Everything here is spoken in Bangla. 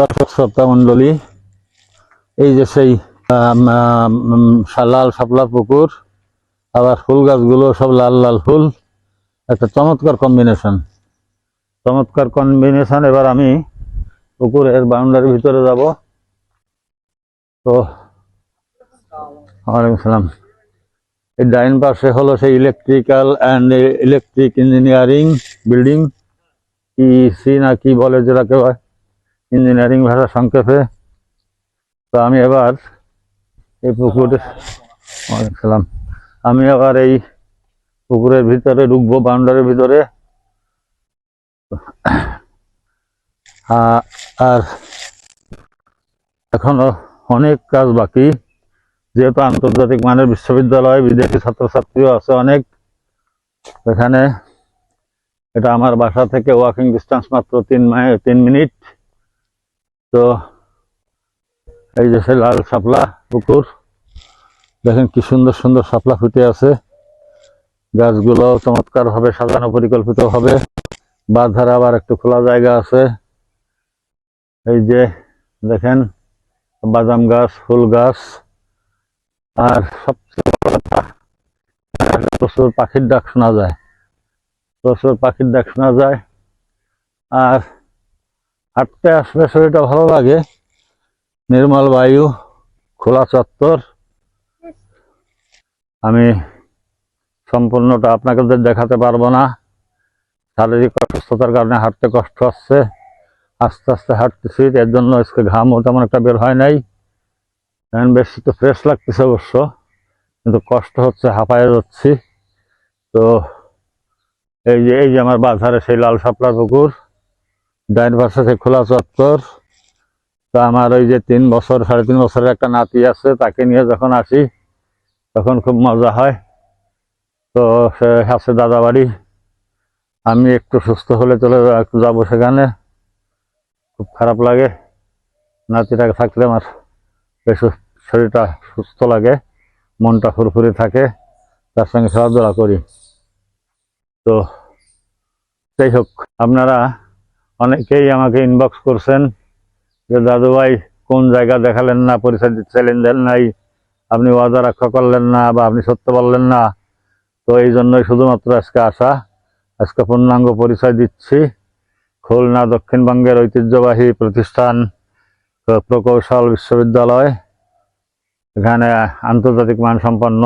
দর্শক, শ্রোতা মণ্ডলী, এই যে সেই লাল শাপলা পুকুর, আবার ফুল গাছগুলো সব লাল লাল ফুল, একটা চমৎকার কম্বিনেশন চমৎকার কম্বিনেশন এবার আমি পুকুরের বাউন্ডারির ভিতরে যাব। তো, ওয়ালাইকুম সালাম এই ডাইন পাশে হলো সেই electrical and electric engineering building EC না কি বলে যেটাকে হয়? ইঞ্জিনিয়ারিং ভাষা সংক্ষেপে। তো আমি এবার এই পুকুরে সালাম আমি আবার এই পুকুরের ভিতরে ঢুকবো, বাউন্ডারির ভিতরে। আর এখনও অনেক কাজ বাকি। যেহেতু আন্তর্জাতিক মানের বিশ্ববিদ্যালয়, বিদেশি ছাত্রছাত্রীও আছে অনেক। এখানে এটা আমার বাসা থেকে ওয়াকিং ডিস্টেন্স মাত্র তিন মাইল তিন মিনিট। তো এই যে লাল শাপলা পুকুর, দেখেন কি সুন্দর সুন্দর শাপলা ফুটে আছে। গাছগুলো চমৎকার ভাবে সাজানো পরিকল্পিত হবে বাঁধার আবার একটু খোলা জায়গা আছে। এই যে দেখেন, বাদাম গাছ, ফুল গাছ। আর সবচেয়ে প্রচুর পাখির ডাক শোনা যায়। প্রচুর পাখির ডাক শোনা যায়। আর হাঁটতে আসলে শরীরটা ভালো লাগে। নির্মল বায়ু, খোলা চত্বর। আমি সম্পূর্ণটা আপনাকে দেখাতে পারব না। শারীরিক অসুস্থতার কারণে হাঁটতে কষ্ট হচ্ছে। আস্তে আস্তে হাঁটতেছি, এর জন্য আজকে ঘামও তেমন একটা বের হয় নাই। এখন বেশ একটু ফ্রেশ লাগতেছে অবশ্য, কিন্তু কষ্ট হচ্ছে, হাঁপায়ে যাচ্ছি। তো এই যে এই যে আমার বাজারে সেই লাল শাপলার পুকুর ডাইন পাশে খোলা চত্বর। তা আমার ওই যে তিন বছর, সাড়ে তিন বছরের একটা নাতি আছে, তাকে নিয়ে যখন আসি, তখন খুব মজা হয়। তো সে আছে দাদা বাড়ি আমি একটু সুস্থ হলে চলে যাব সেখানে। খুব খারাপ লাগে। নাতিটা থাকলে আমার শরীরটা সুস্থ লাগে, মনটা ফুরফুরে থাকে। তার সঙ্গে খেলাধুলা করি। তো যাই হোক, আপনারা অনেকেই আমাকে ইনবক্স করছেন যে দাদু ভাই কোন জায়গা দেখালেন না? পরিচয় দিচ্ছিলেন দেন নাই। আপনি ওয়াদা রক্ষা করলেন না বা আপনি সত্য বললেন না? তো এই জন্যই শুধুমাত্র আজকে আসা। আজকে পূর্ণাঙ্গ পরিচয় দিচ্ছি। খুলনা দক্ষিণবঙ্গের ঐতিহ্যবাহী প্রতিষ্ঠান প্রকৌশল বিশ্ববিদ্যালয়। এখানে আন্তর্জাতিক মানসম্পন্ন।